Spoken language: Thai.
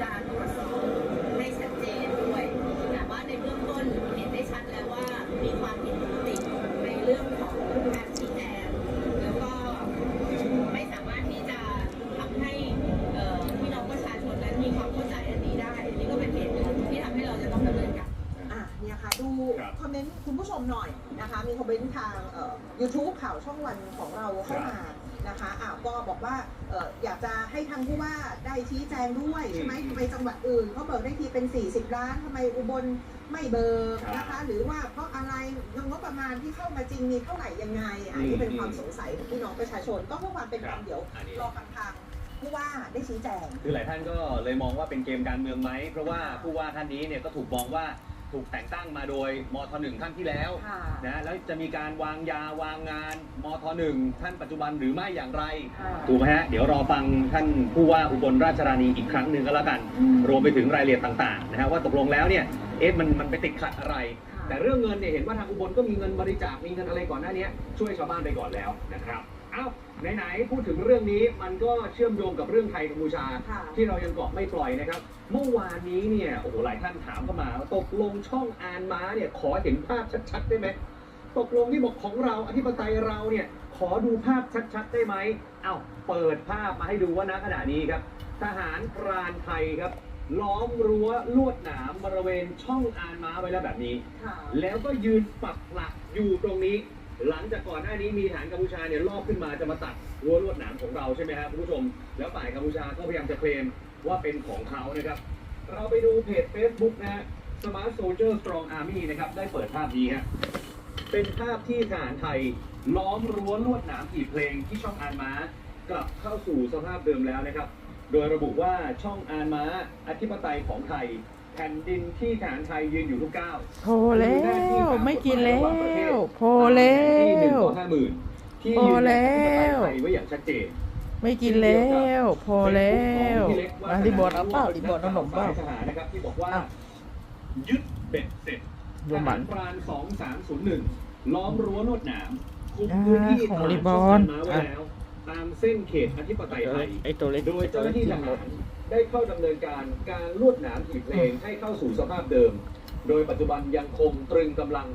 จะตรวจสอบให้ชัดเจนด้วย แต่ว่าในเบื้องต้นเห็นได้ชัดแล้วว่ามีความผิดปกติในเรื่องของการชี้แจงแล้วก็ไม่สามารถที่จะทำให้เอ่อพี่น้องประชาชนนั้นมีความเข้าใจอันนี้ได้อันนี้ก็เป็นเหตุหนึ่งที่ทำให้เราจะต้องดำเนินการ อะเนี่ยค่ะดูครับ คอมเมนต์คุณผู้ชมหน่อยนะคะ มีคอมเมนต์ทางเอ่อ YouTube ข่าวช่องวันของเราเข้ามา นะคะอะก็บอกว่าเอ่ออยากจะให้ทางผู้ว่าได้ชี้แจงด้วยใช่ไหมอืมทำไมจังหวัดอื่นเขาเบิกได้ทีเป็น 40 ล้านทำไมอุบลไม่เบิกครับนะคะ หรือว่าเพราะอะไรงบประมาณที่เข้ามาจริงมีเท่าไหร่ยังไงอันนี้เป็นความสงสัยของพี่น้องประชาชน ก็เพื่อความเป็นธรรมเดี๋ยวอันนี้รอฟังทางผู้ว่าได้ชี้แจง คือหลายท่านก็เลยมองว่าเป็นเกมการเมืองไหม เพราะว่าผู้ว่าท่านนี้เนี่ยก็ถูกมองว่า ถูกแต่งตั้งมาโดยมทหนึ่งท่านที่แล้วค่ะนะแล้วจะมีการวางยาวางงานมทหนึ่งท่านปัจจุบันหรือไม่อย่างไรค่ะถูกไหมฮะเดี๋ยวรอฟังท่านผู้ว่าอุบลราชธานีอีกครั้งหนึ่งก็แล้วกัน อืม รวมไปถึงรายละเอียดต่างๆนะฮะว่าตกลงแล้วเนี่ยเอ๊ะมันมันไปติดขัดอะไรค่ะแต่เรื่องเงินเนี่ยเห็นว่าทางอุบลก็มีเงินบริจาคมีเงินอะไรก่อนหน้านี้ช่วยชาวบ้านไปก่อนแล้วนะครับเอ้าไหนๆพูดถึงเรื่องนี้มันก็เชื่อมโยงกับเรื่องไทยกัมพูชา ค่ะ ที่เรายังเกาะไม่ปล่อยนะครับ เมื่อวานนี้เนี่ยโอ้โหหลายท่านถามเข้ามาว่าตกลงช่องอานม้าเนี่ยขอเห็นภาพชัดๆได้ไหมตกลงที่บอกของเราอธิปไตยเราเนี่ยขอดูภาพชัดๆได้ไหมเอ้าเปิดภาพมาให้ดูว่าณขณะนี้ครับทหารพรานไทยครับ ล้อมรั้วลวดหนามบริเวณช่องอานม้าไว้แล้วแบบนี้ ค่ะ แล้วก็ยืนปักหลักอยู่ตรงนี้ หลังจากก่อนหน้านี้มีฐานกัมพูชาเนี่ยลอบขึ้นมาจะมาตัดรั้วลวดหนามของเราใช่ไหมครับคุณผู้ชม แล้วฝ่ายกัมพูชาก็พยายามจะเคลมว่าเป็นของเขานะครับ เราไปดูเพจ Facebook นะฮะ Smart Soldier Strong Army นะครับ ได้เปิดภาพนี้ฮะเป็นภาพที่ทหารไทยล้อมรั้วลวดหนามหีเพลงที่ช่องอานม้ากลับเข้าสู่สภาพเดิมแล้วนะครับ โดยระบุว่าช่องอานม้าอธิปไตยของไทย ผ่นดินที่ทหารไทยยืนอยู่ทุกก้าวโพแล้วไม่กินแล้วโพแล้ที่หนึ่งวต่อห้าหมื่นที่พอยืนแล้ยันวอธิปไตยไทยไว้อย่างชัดเจน ไม่กินแล้ว พอแล้วมาที่บอร์ดเอาเปล่าที่บอร์ดเอาขนมเปล่าทหารนะครับที่บอกว่าอ้าวยึดเบ็ดเสร็จรวมหมันทหารพราน2301ล้อมรั้วลวดหนามคุมพื้นที่อ่าของตลาดรีบช่อองนม้าไว้แล้วตามเส้นเขตอธิปไตยไทยไอตัวเล็กโดยเจ้าหน้าที่ทหาร ได้เข้าดำเนินการการลวดหนามหีบเพลงให้เข้าสู่สภาพเดิม โดยปัจจุบันยังคงตรึงกำลัง